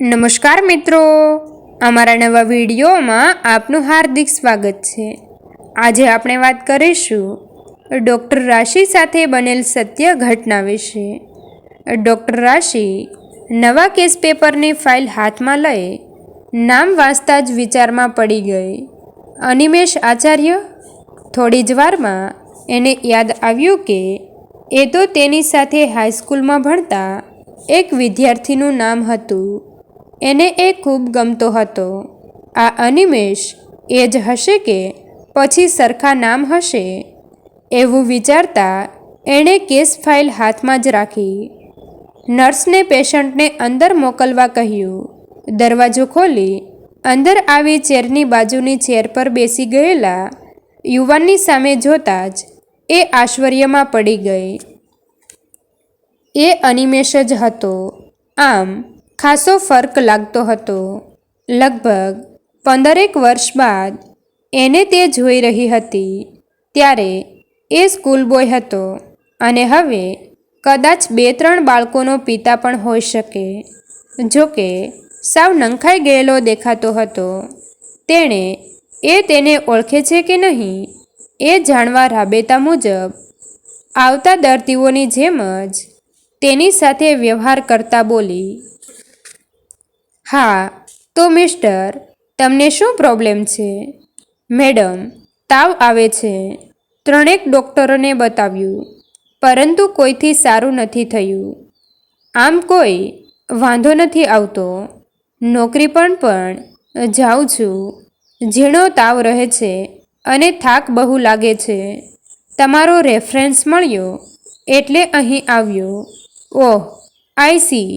નમસ્કાર મિત્રો. અમારા નવા વિડીયોમાં આપનું હાર્દિક સ્વાગત છે. આજે આપણે વાત કરીશું ડૉક્ટર રાશિ સાથે બનેલ સત્ય ઘટના વિશે. ડૉક્ટર રાશિ નવા કેસ પેપરની ફાઇલ હાથમાં લઈ નામ વાંચતા જ વિચારમાં પડી ગઈ. અનિમેશ આચાર્ય, થોડી જ વારમાં એને યાદ આવ્યું કે એ તો તેની સાથે હાઈસ્કૂલમાં ભણતા એક વિદ્યાર્થીનું નામ હતું. એને એ ખૂબ ગમતો હતો. આ અનિમેષ એ જ હશે કે પછી સરખા નામ હશે? એવું વિચારતા એણે કેસ ફાઇલ હાથમાં જ રાખી. નર્સને પેશન્ટને અંદર મોકલવા કહ્યું. દરવાજો ખોલી અંદર આવી ચેરની બાજુની ચેર પર બેસી ગયેલા યુવાનની સામે જોતા જ એ આશ્ચર્યમાં પડી ગઈ. એ અનિમેષ જ હતો. આમ ખાસો ફર્ક લાગતો હતો. લગભગ પંદરેક વર્ષ બાદ એને તે જોઈ રહી હતી. ત્યારે એ સ્કૂલ બોય હતો અને હવે કદાચ બે ત્રણ બાળકોનો પિતા પણ હોઈ શકે. જોકે સાવ નંખાઈ ગયેલો દેખાતો હતો. તેણે એ તેને ઓળખે છે કે નહીં એ જાણવા રાબેતા મુજબ આવતા દર્દીઓની જેમ જ તેની સાથે વ્યવહાર કરતા બોલી હા, તો મિસ્ટર, તમને શું પ્રોબ્લેમ છે? મેડમ, તાવ આવે છે. ત્રણેક ડૉક્ટરોને બતાવ્યું, પરંતુ કોઈથી સારું નથી થયું. આમ કોઈ વાંધો નથી આવતો. નોકરી પણ પણ જાઉં છું. ઝીણો તાવ રહે છે અને થાક બહુ લાગે છે. તમારો રેફરન્સ મળ્યો એટલે અહીં આવ્યો. Oh, I see.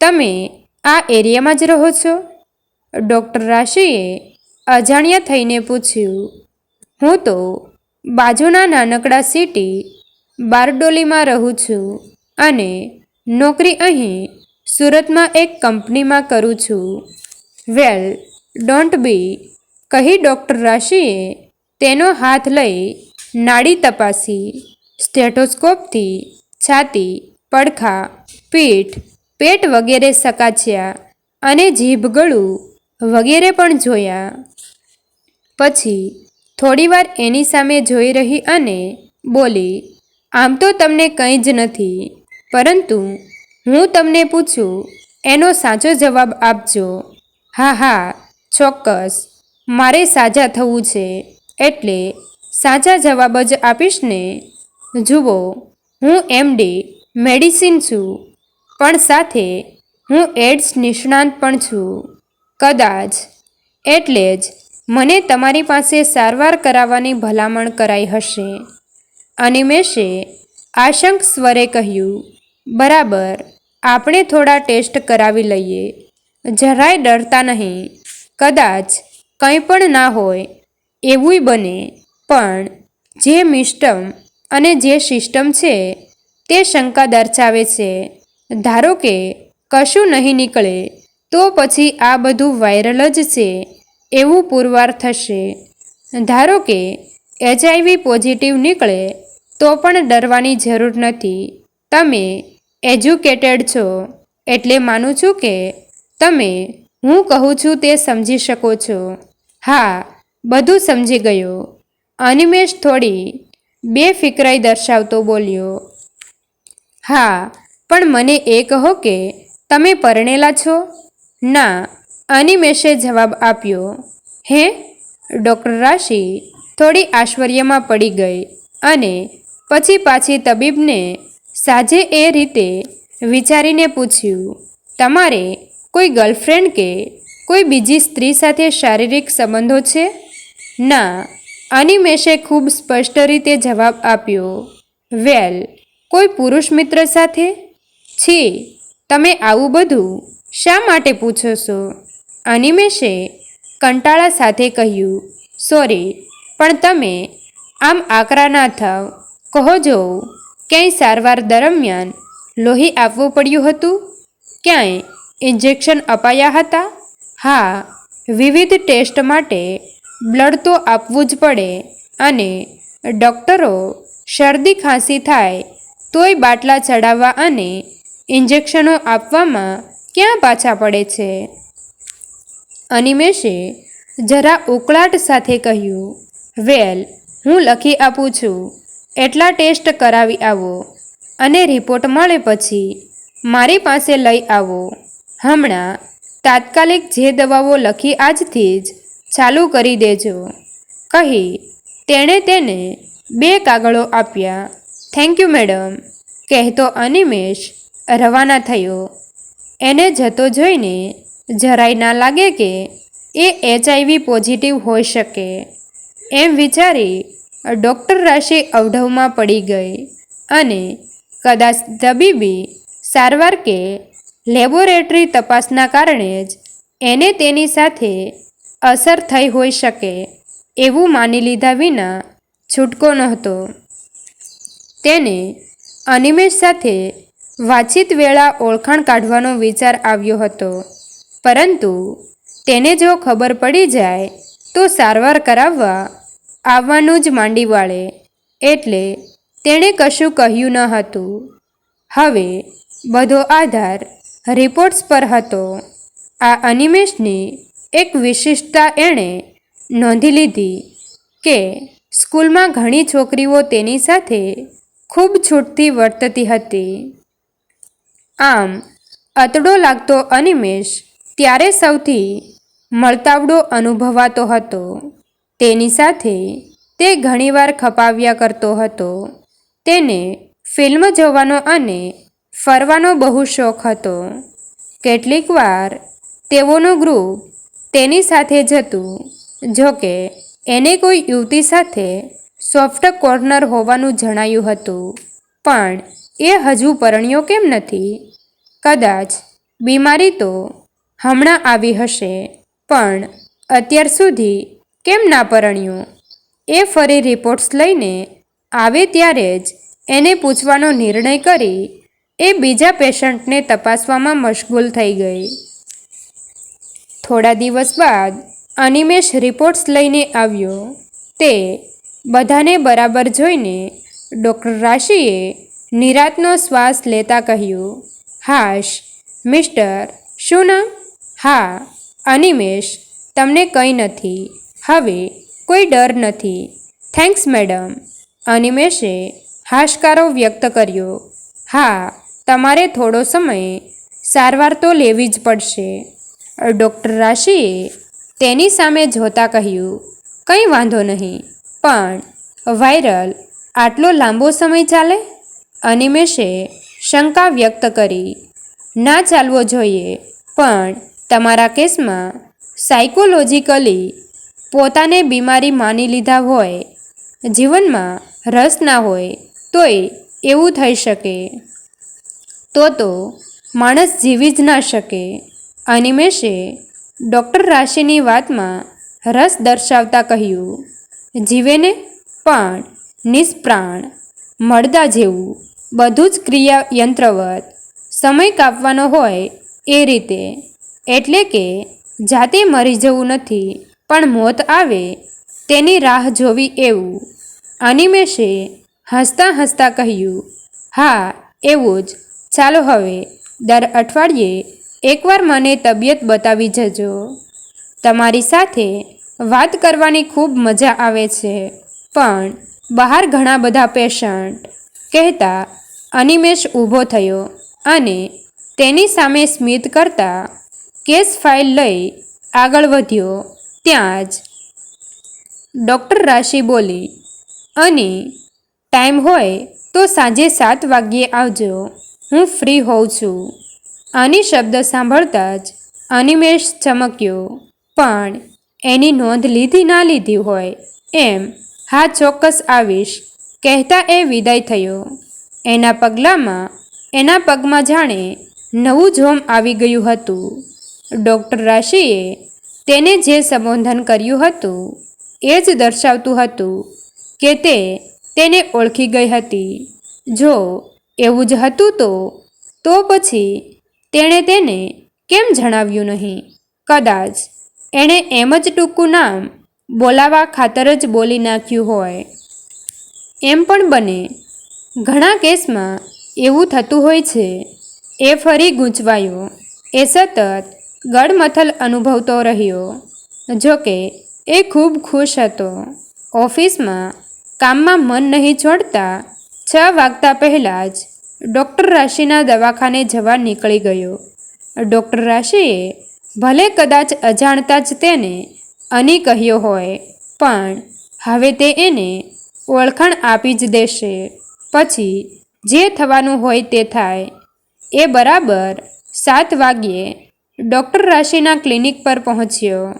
તમે આ એરિયામાં જ રહો છો? ડૉક્ટર રાશિએ અજાણ્યા થઈને પૂછ્યું. હું તો બાજુના નાનકડા સિટી બારડોલીમાં રહું છું અને નોકરી અહીં સુરતમાં એક કંપનીમાં કરું છું. વેલ, ડોન્ટ બી, કહી ડૉક્ટર રાશિએ તેનો હાથ લઈ નાડી તપાસી. સ્ટેટોસ્કોપથી છાતી, પડખા, પીઠ પેટ વગેરે સકાચ્યા અને જીભ ગળું વગેરે પણ જોયા. પછી થોડીવાર એની સામે જોઈ રહી અને બોલી, આમ તો તમને કંઈ જ નથી, પરંતુ હું તમને પૂછું, એનો સાચો જવાબ આપજો. હા હા, ચોક્કસ, મારે સાજા થવું છે, એટલે સાચા જવાબ જ આપીશ ને. જુઓ, હું એમડી મેડિસિન છું પણ સાથે હું એડ્સ નિષ્ણાંત પણ છું. કદાચ. એટલે જ મને તમારી પાસે સારવાર કરાવવાની ભલામણ કરાઈ હશે. અનિમેશે આશંક સ્વરે કહ્યું, બરાબર, આપણે થોડા ટેસ્ટ કરાવી લઈએ. જરાય ડરતા નહીં. કદાચ કંઈ પણ ના હોય એવુંય બને. પણ જે મિસ્ટમ અને જે સિસ્ટમ છે, તે શંકા દર્શાવે છે. ધારો કે કશું નહીં નીકળે, તો પછી આ બધું વાયરલ જ છે, એવું પુરવાર થશે. ધારો કે એચઆઈવી પોઝિટિવ નીકળે, તો પણ ડરવાની જરૂર નથી. તમે એજ્યુકેટેડ છો, એટલે માનું છું કે તમે હું કહું છું તે સમજી શકો છો. હા, બધું સમજી ગયો. અનિમેશ થોડી બેફિકરાઈ દર્શાવતો બોલ્યો. હા પણ મને એ કહો કે તમે પરણેલા છો? ના અનિમેશે જવાબ આપ્યો, હે, ડૉક્ટર રાશિ, થોડી આશ્ચર્યમાં પડી ગઈ અને પછી પાછી તબીબને સાજે એ રીતે વિચારીને પૂછ્યું, તમારે કોઈ ગર્લફ્રેન્ડ કે કોઈ બીજી સ્ત્રી સાથે શારીરિક સંબંધો છે? ના અનિમેશે ખૂબ સ્પષ્ટ રીતે જવાબ આપ્યો, વેલ, કોઈ પુરુષ મિત્ર સાથે? છી, તમે આવું બધું શા માટે પૂછો છો? અનિમેષે કંટાળા સાથે કહ્યું, સોરી, પણ તમે આમ આકરા ના થાવ. કહો જો, ક્યાંય સારવાર દરમિયાન લોહી આપવું પડ્યું હતું? ક્યાંય ઇન્જેક્શન અપાયા હતા? હા, વિવિધ ટેસ્ટ માટે બ્લડ તો આપવું જ પડે અને ડૉક્ટરો શરદી ખાંસી થાય તોય બાટલા ચડાવવા અને ઇન્જેક્શનો આપવામાં ક્યાં પાછા પડે છે? અનિમેશે જરા ઉકળાટ સાથે કહ્યું, વેલ, હું લખી આપું છું. એટલા ટેસ્ટ કરાવી આવો અને રિપોર્ટ મળે પછી મારી પાસે લઈ આવો. હમણાં તાત્કાલિક જે દવાઓ લખી આજથી જ ચાલુ કરી દેજો. કહી તેણે તેને બે કાગળો આપ્યા. થેન્ક યુ મેડમ, કહેતો અનિમેશ રવાના થયો. એને જતો જોઈને જરાય ના લાગે કે એ એચઆઈવી પોઝિટિવ હોઈ શકે. એમ વિચારી ડૉક્ટર રાશિ અવઢવમાં પડી ગઈ અને કદાચ તબીબી સારવાર કે લેબોરેટરી તપાસના કારણે જ એને તેની સાથે અસર થઈ હોઈ શકે એવું માની લીધા વિના છૂટકો નહોતો. તેને અનિમેશ સાથે વાતચીત વેળા ઓળખાણ કાઢવાનો વિચાર આવ્યો હતો. પરંતુ તેને જો ખબર પડી જાય તો સારવાર કરાવવા આવવાનું જ માંડી વાળે એટલે તેણે કશું કહ્યું ન હતું. હવે બધો આધાર રિપોર્ટ્સ પર હતો. આ અનિમેશની એક વિશિષ્ટતા એણે નોંધી લીધી કે સ્કૂલમાં ઘણી છોકરીઓ તેની સાથે ખૂબ છૂટથી વર્તતી હતી. આમ, અતડો લાગતો અનિમેશ ત્યારે સૌથી મળતાવડો અનુભવાતો હતો. તેની સાથે તે ઘણીવાર ખપાવ્યા કરતો હતો. તેને ફિલ્મ જોવાનો અને ફરવાનો બહુ શોખ હતો. કેટલીક વાર તેઓનું ગ્રુપ તેની સાથે જતું જોકે એને કોઈ યુવતી સાથે સોફ્ટ કોર્નર હોવાનું જણાયું હતું. પણ એ હજુ પરણ્યો કેમ નથી? કદાચ બીમારી તો હમણાં આવી હશે, પણ અત્યાર સુધી કેમ ના પરણ્યો? એ ફરી રિપોર્ટ્સ લઈને આવે ત્યારે જ એને પૂછવાનો નિર્ણય કરી એ બીજા પેશન્ટને તપાસવામાં મશગુલ થઈ ગઈ. થોડા દિવસ બાદ અનિમેશ રિપોર્ટ્સ લઈને આવ્યો. તે બધાને બરાબર જોઈને ડૉક્ટર રાશિએ નિરાતનો શ્વાસ લેતા કહ્યું, હાશ, મિસ્ટર, શું નામ હા, અનિમેશ, તમને કંઈ નથી. હવે કોઈ ડર નથી. Thanks, madam. અનિમેશે હાશકારો વ્યક્ત કર્યો, હા, તમારે થોડો સમય સારવાર તો લેવી જ પડશે. ડૉક્ટર રાશિએ તેની સામે જોતા કહ્યું, કંઈ વાંધો નહીં, પણ વાયરલ આટલો લાંબો સમય ચાલે? અનિમેશે શંકા વ્યક્ત કરી, ના ચાલવો જોઈએ, પણ તમારા કેસમાં સાયકોલોજીકલી પોતાને બીમારી માની લીધા હોય, જીવનમાં રસ ના હોય, તોય એવું થઈ શકે. તો તો માણસ જીવી જ ના શકે. અનિમેષે ડૉક્ટર રાશિની વાતમાં રસ દર્શાવતા કહ્યું જીવેને પણ નિષ્પ્રાણ મળદા જેવું બધું જ ક્રિયા યંત્રવત સમય કાપવાનો હોય એ રીતે. એટલે કે, જાતે મરી જવું નથી, પણ મોત આવે, તેની રાહ જોવી એવું. અનિમેષે હસતા હસતા કહ્યું, હા, એવું જ. ચાલો હવે, દર અઠવાડિયે એકવાર મને તબિયત બતાવી જજો. તમારી સાથે વાત કરવાની ખૂબ મજા આવે છે. પણ બહાર ઘણા બધા પેશન્ટ કહેતા અનિમેશ ઊભો થયો અને તેની સામે સ્મિત કરતા કેસ ફાઇલ લઈ આગળ વધ્યો. ત્યાં જ ડૉક્ટર રાશિ બોલી, અને ટાઈમ હોય તો સાંજે સાત વાગ્યે આવજો. હું ફ્રી હોઉં છું. આની શબ્દ સાંભળતા જ અનિમેશ ચમક્યો, પણ એની નોંધ લીધી ના લીધી હોય. એમ, હા, ચોક્કસ આવીશ. કહેતા એ વિદાય થયો. એના પગલામાં, એના પગમાં જાણે નવું જોમ આવી ગયું હતું. ડૉક્ટર રાશિએ તેને જે સંબોધન કર્યું હતું, એ જ દર્શાવતું હતું કે તે તેને ઓળખી ગઈ હતી. જો એવું જ હતું તો તો પછી તેણે તેને કેમ જણાવ્યું નહીં? કદાચ એણે એમ જ ટૂંકું નામ બોલાવા ખાતર જ બોલી નાખ્યું હોય. એમ પણ બને ઘણા કેસમાં એવું થતું હોય છે. એ ફરી ગૂંચવાયો. એ સતત ગડમથલ અનુભવતો રહ્યો. જોકે, એ ખૂબ ખુશ હતો. ઓફિસમાં કામમાં મન નહીં છોડતા છ વાગતા પહેલાં જ ડૉક્ટર રાશિના દવાખાને જવા નીકળી ગયો. ડૉક્ટર રાશિએ ભલે કદાચ અજાણતા જ તેને અની કહ્યો હોય, પણ હવે તે એને ઓળખાણ આપી જ દેશે. પછી જે થવાનું હોય તે થાય. એ બરાબર સાત વાગ્યે ડૉક્ટર રાશિના ક્લિનિક પર પહોંચ્યો.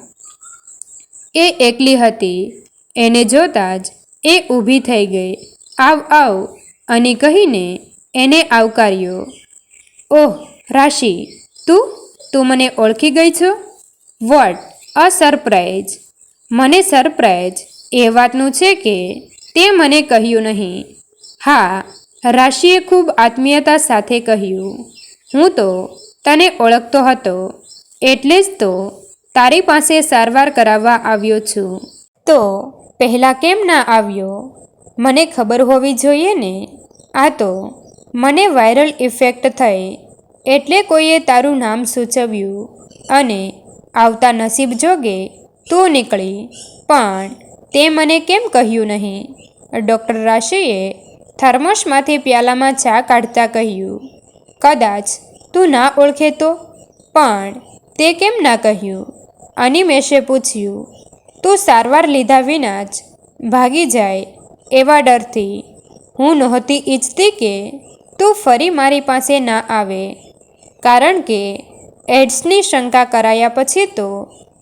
એ એકલી હતી. એને જોતાં જ એ ઊભી થઈ ગઈ. આવ આવ, અને કહીને એને આવકાર્યો. ઓહ, રાશિ, તું તું મને ઓળખી ગઈ છો? What, a surprise. મને સરપ્રાઈઝ એ વાતનું છે કે તે મને કહ્યું નહીં. હા, રાશિએ ખૂબ આત્મીયતા સાથે કહ્યું. હું તો તને ઓળખતો હતો, એટલે જ તો તારી પાસે સારવાર કરાવવા આવ્યો છું. તો પહેલાં કેમ ના આવ્યો? મને ખબર હોવી જોઈએ ને? આ તો મને વાયરલ ઇફેક્ટ થઈ, એટલે કોઈએ તારું નામ સૂચવ્યું અને આવતા નસીબ જોગે તું નીકળી. પણ તે મને કેમ કહ્યું નહીં? ડૉક્ટર રાશિએ થર્મસમાંથી પ્યાલામાં ચા કાઢતા કહ્યું, કદાચ તું ના ઓળખે તો? પણ તે કેમ ના કહ્યું? અનિમેશે પૂછ્યું, તું સારવાર લીધા વિના જ ભાગી જાય એવા ડરથી. હું નહોતી ઈચ્છતી કે તું ફરી મારી પાસે ના આવે. કારણ કે એડ્સની શંકા કરાયા પછી તો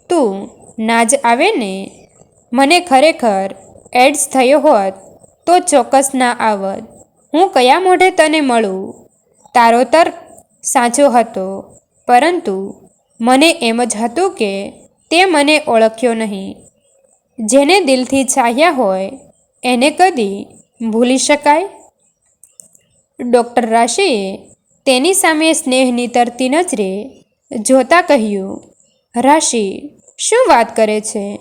તું ના જ આવે ને? મને ખરેખર એડ્સ થયો હોત તો ચોક્કસ ના આવત. હું કયા મોઢે તને મળું? તારો તર્ક સાચો હતો. પરંતુ મને એમ જ હતું કે તે મને ઓળખ્યો નહીં. જેને દિલથી ચાહ્યા હોય એને કદી ભૂલી શકાય? ડૉક્ટર રાશિએ તેની સામે સ્નેહની તરતી નજરે જોતા કહ્યું, રાશિ, શું વાત કરે છે?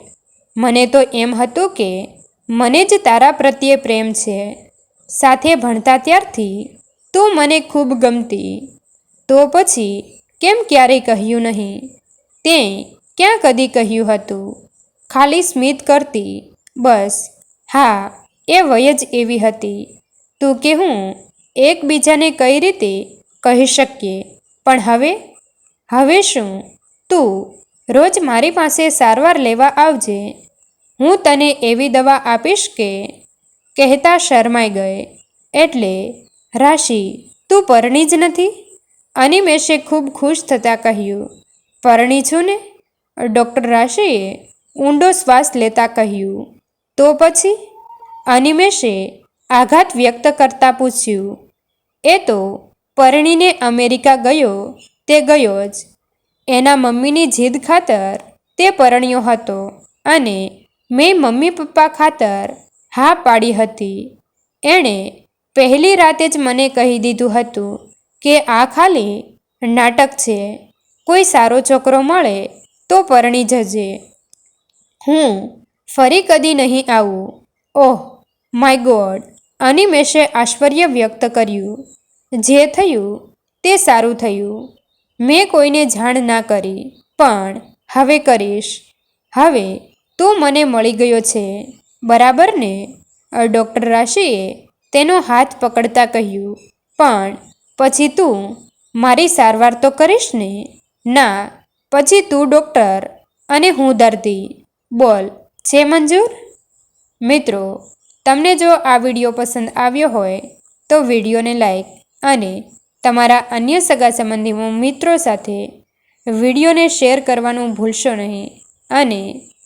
મને તો એમ હતું કે મને જ તારા પ્રત્યે પ્રેમ છે, સાથે ભણતા ત્યારથી તું મને ખૂબ ગમતી. તો પછી કેમ ક્યારેય કહ્યું નહીં? તે ક્યાં કદી કહ્યું હતું? ખાલી સ્મિત કરતી. બસ, હા, એ વય જ એવી હતી. તું કે હું એકબીજાને કઈ રીતે કહી શકીએ? પણ હવે હવે શું? તું રોજ મારી પાસે સારવાર લેવા આવજે. હું તને એવી દવા આપીશ કે કહેતા શરમાઈ ગયે. એટલે, રાશિ, તું પરણી જ નથી? અનિમેશે ખૂબ ખુશ થતાં કહ્યું, પરણી છું ને? ડૉક્ટર રાશિએ ઊંડો શ્વાસ લેતા કહ્યું, તો પછી? અનિમેશે આઘાત વ્યક્ત કરતાં પૂછ્યું, એ તો પરણીને અમેરિકા ગયો, તે ગયો જ. એના મમ્મીની જીદ ખાતર તે પરણ્યો હતો અને મેં મમ્મી પપ્પા ખાતર હા પાડી હતી. એણે પહેલી રાતે જ મને કહી દીધું હતું કે આ ખાલી નાટક છે. કોઈ સારો છોકરો મળે તો પરણી જજે. હું ફરી કદી નહીં આવું. ઓહ, માય ગોડ અનિમેશે આશ્ચર્ય વ્યક્ત કર્યું. જે થયું તે સારું થયું. મેં કોઈને જાણ ના કરી, પણ હવે કરીશ. હવે તું મને મળી ગયો છે. બરાબર ને? ડૉક્ટર રાશિએ તેનો હાથ પકડતા કહ્યું. પણ પછી તું મારી સારવાર તો કરીશ ને? ના, પછી તું ડૉક્ટર અને હું દર્દી. બોલ, છે મંજૂર? મિત્રો, તમને જો આ વીડિયો પસંદ આવ્યો હોય તો વિડીયોને લાઈક અને તમારા અન્ય સગા સંબંધીઓ મિત્રો સાથે વિડીયોને શેર કરવાનું ભૂલશો નહીં અને